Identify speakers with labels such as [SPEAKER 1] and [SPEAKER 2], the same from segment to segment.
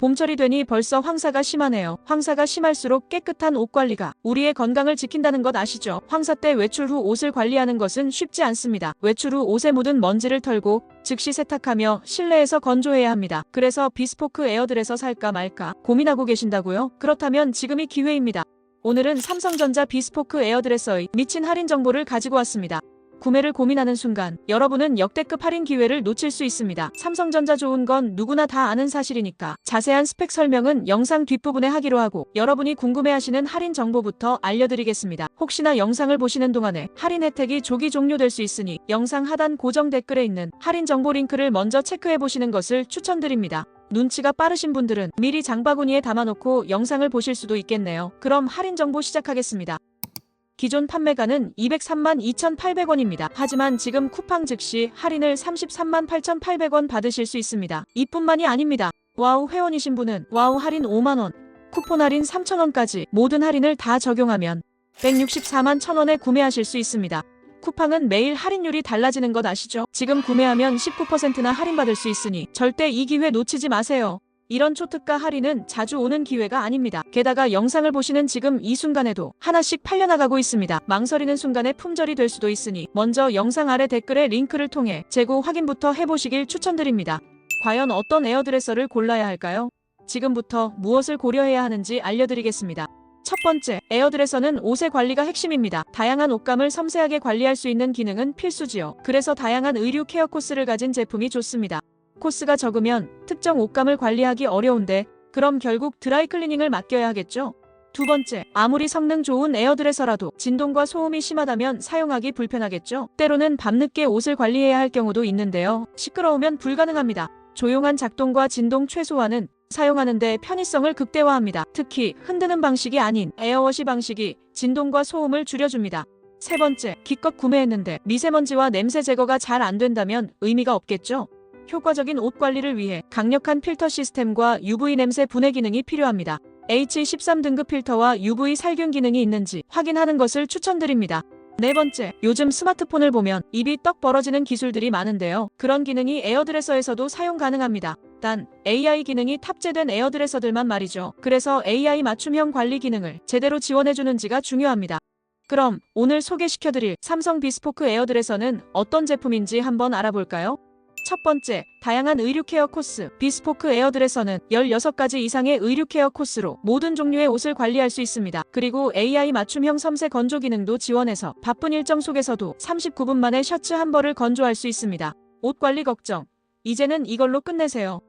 [SPEAKER 1] 봄철이 되니 벌써 황사가 심하네요. 황사가 심할수록 깨끗한 옷 관리가 우리의 건강을 지킨다는 것 아시죠? 황사 때 외출 후 옷을 관리하는 것은 쉽지 않습니다. 외출 후 옷에 묻은 먼지를 털고 즉시 세탁하며 실내에서 건조해야 합니다. 그래서 비스포크 에어드레서 살까 말까 고민하고 계신다고요? 그렇다면 지금이 기회입니다. 오늘은 삼성전자 비스포크 에어드레서의 미친 할인 정보를 가지고 왔습니다. 구매를 고민하는 순간 여러분은 역대급 할인 기회를 놓칠 수 있습니다. 삼성전자 좋은 건 누구나 다 아는 사실이니까 자세한 스펙 설명은 영상 뒷부분에 하기로 하고 여러분이 궁금해하시는 할인 정보부터 알려드리겠습니다. 혹시나 영상을 보시는 동안에 할인 혜택이 조기 종료될 수 있으니 영상 하단 고정 댓글에 있는 할인 정보 링크를 먼저 체크해 보시는 것을 추천드립니다. 눈치가 빠르신 분들은 미리 장바구니에 담아놓고 영상을 보실 수도 있겠네요. 그럼 할인 정보 시작하겠습니다. 기존 판매가는 203만 2,800원입니다. 하지만 지금 쿠팡 즉시 할인을 33만 8,800원 받으실 수 있습니다. 이뿐만이 아닙니다. 와우 회원이신 분은 와우 할인 5만원, 쿠폰 할인 3,000원까지 모든 할인을 다 적용하면 164만 1,000원에 구매하실 수 있습니다. 쿠팡은 매일 할인율이 달라지는 것 아시죠? 지금 구매하면 19%나 할인받을 수 있으니 절대 이 기회 놓치지 마세요. 이런 초특가 할인은 자주 오는 기회가 아닙니다. 게다가 영상을 보시는 지금 이 순간에도 하나씩 팔려나가고 있습니다. 망설이는 순간에 품절이 될 수도 있으니 먼저 영상 아래 댓글에 링크를 통해 재고 확인부터 해보시길 추천드립니다. 과연 어떤 에어드레서를 골라야 할까요? 지금부터 무엇을 고려해야 하는지 알려드리겠습니다. 첫 번째, 에어드레서는 옷의 관리가 핵심입니다. 다양한 옷감을 섬세하게 관리할 수 있는 기능은 필수지요. 그래서 다양한 의류 케어 코스를 가진 제품이 좋습니다. 코스가 적으면 특정 옷감을 관리하기 어려운데 그럼 결국 드라이클리닝을 맡겨야 하겠죠? 두 번째, 아무리 성능 좋은 에어드레서라도 진동과 소음이 심하다면 사용하기 불편하겠죠? 때로는 밤늦게 옷을 관리해야 할 경우도 있는데요. 시끄러우면 불가능합니다. 조용한 작동과 진동 최소화는 사용하는데 편의성을 극대화합니다. 특히 흔드는 방식이 아닌 에어워시 방식이 진동과 소음을 줄여줍니다. 세 번째, 기껏 구매했는데 미세먼지와 냄새 제거가 잘 안 된다면 의미가 없겠죠? 효과적인 옷 관리를 위해 강력한 필터 시스템과 UV 냄새 분해 기능이 필요합니다. H13 등급 필터와 UV 살균 기능이 있는지 확인하는 것을 추천드립니다. 네 번째, 요즘 스마트폰을 보면 입이 떡 벌어지는 기술들이 많은데요. 그런 기능이 에어드레서에서도 사용 가능합니다. 단, AI 기능이 탑재된 에어드레서들만 말이죠. 그래서 AI 맞춤형 관리 기능을 제대로 지원해주는지가 중요합니다. 그럼 오늘 소개시켜드릴 삼성 비스포크 에어드레서는 어떤 제품인지 한번 알아볼까요? 첫 번째, 다양한 의류 케어 코스. 비스포크 에어드레서는 16가지 이상의 의류 케어 코스로 모든 종류의 옷을 관리할 수 있습니다. 그리고 AI 맞춤형 섬세 건조 기능도 지원해서 바쁜 일정 속에서도 39분 만에 셔츠 한 벌을 건조할 수 있습니다. 옷 관리 걱정. 이제는 이걸로 끝내세요.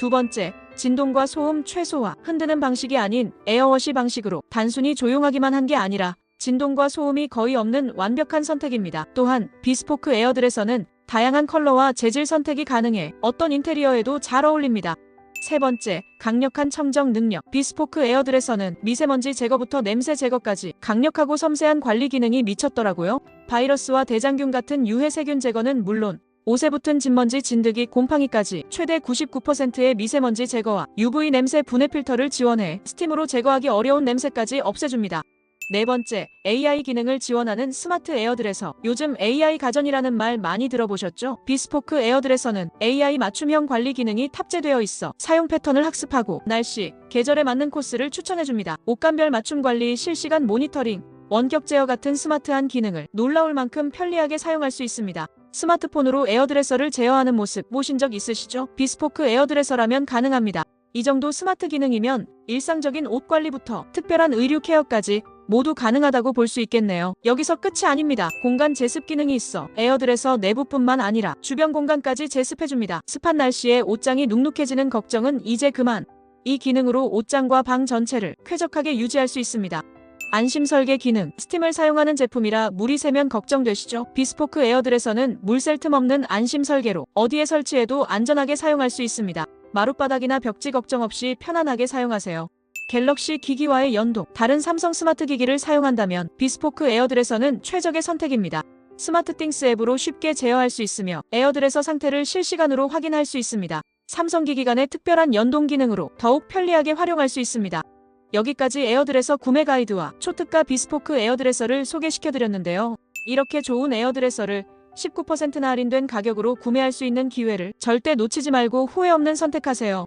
[SPEAKER 1] 두 번째, 진동과 소음 최소화. 흔드는 방식이 아닌 에어워시 방식으로 단순히 조용하기만 한 게 아니라 진동과 소음이 거의 없는 완벽한 선택입니다. 또한 비스포크 에어드레서는 다양한 컬러와 재질 선택이 가능해 어떤 인테리어에도 잘 어울립니다. 세 번째, 강력한 청정 능력. 비스포크 에어드레서는 미세먼지 제거부터 냄새 제거까지 강력하고 섬세한 관리 기능이 미쳤더라고요. 바이러스와 대장균 같은 유해 세균 제거는 물론 옷에 붙은 진먼지 진드기 곰팡이까지 최대 99%의 미세먼지 제거와 UV 냄새 분해 필터를 지원해 스팀으로 제거하기 어려운 냄새까지 없애줍니다. 네 번째, AI 기능을 지원하는 스마트 에어드레서. 요즘 AI 가전이라는 말 많이 들어보셨죠? 비스포크 에어드레서는 AI 맞춤형 관리 기능이 탑재되어 있어 사용 패턴을 학습하고 날씨, 계절에 맞는 코스를 추천해줍니다. 옷감별 맞춤 관리, 실시간 모니터링, 원격 제어 같은 스마트한 기능을 놀라울 만큼 편리하게 사용할 수 있습니다. 스마트폰으로 에어드레서를 제어하는 모습 보신 적 있으시죠? 비스포크 에어드레서라면 가능합니다. 이 정도 스마트 기능이면 일상적인 옷 관리부터 특별한 의류 케어까지 모두 가능하다고 볼 수 있겠네요. 여기서 끝이 아닙니다. 공간 제습 기능이 있어 에어드레서 내부뿐만 아니라 주변 공간까지 제습해줍니다. 습한 날씨에 옷장이 눅눅해지는 걱정은 이제 그만. 이 기능으로 옷장과 방 전체를 쾌적하게 유지할 수 있습니다. 안심 설계 기능, 스팀을 사용하는 제품이라 물이 새면 걱정되시죠? 비스포크 에어드레서는 물셀 틈 없는 안심 설계로 어디에 설치해도 안전하게 사용할 수 있습니다. 마룻바닥이나 벽지 걱정 없이 편안하게 사용하세요. 갤럭시 기기와의 연동, 다른 삼성 스마트 기기를 사용한다면 비스포크 에어드레서는 최적의 선택입니다. 스마트띵스 앱으로 쉽게 제어할 수 있으며 에어드레서 상태를 실시간으로 확인할 수 있습니다. 삼성 기기 간의 특별한 연동 기능으로 더욱 편리하게 활용할 수 있습니다. 여기까지 에어드레서 구매 가이드와 초특가 비스포크 에어드레서를 소개시켜드렸는데요. 이렇게 좋은 에어드레서를 19%나 할인된 가격으로 구매할 수 있는 기회를 절대 놓치지 말고 후회 없는 선택하세요.